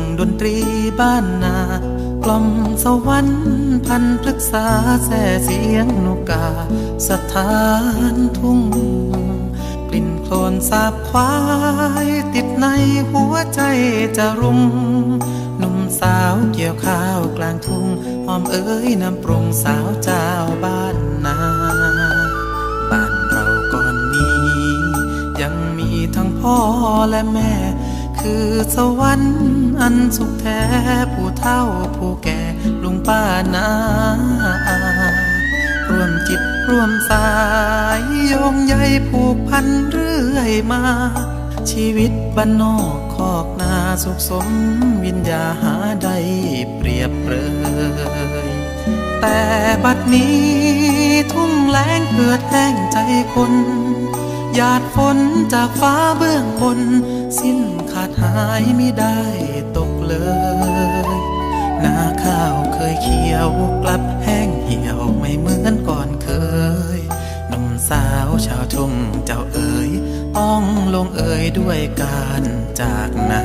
ยังดนตรีบ้านนากล่อมสวรรค์พันพฤกษาแส่เสียงนกกา สถานทุ่ง กลิ่นโคลนสาบควาย ติดในหัวใจจะรุมหนุ่มสาวเกี่ยวข้าวกลางทุ่งหอมเอ้ยน้ำปรุงสาวเจ้าบ้านนาบ้านเราก่อนนี้ ยังมีทั้งพ่อและแม่ คือสวรรค์อันสุขแท้ผู้เฒ่าผู้แก่ลุงป้านาอาร่วมจิตร่วมสายโยงใยผูกพันเรื่อยมา ชีวิตบ้านนอกคอกนาสุขสมวิญญาหาใดเปรียบเปรยแต่บัดนี้ทุ่งแล้งเกิดแห้งใจคน หยาดฝนจากฟ้าเบื้องบน สิ้นขาดหายไม่ได้ตกเลยนาข้าวเคยเขียวกลับแห้งเหี่ยวไม่เหมือนก่อนเคยหนุ่มสาวชาวทุ่งเจ้าเอ๋ย ต้องลงเอยด้วยการจากนา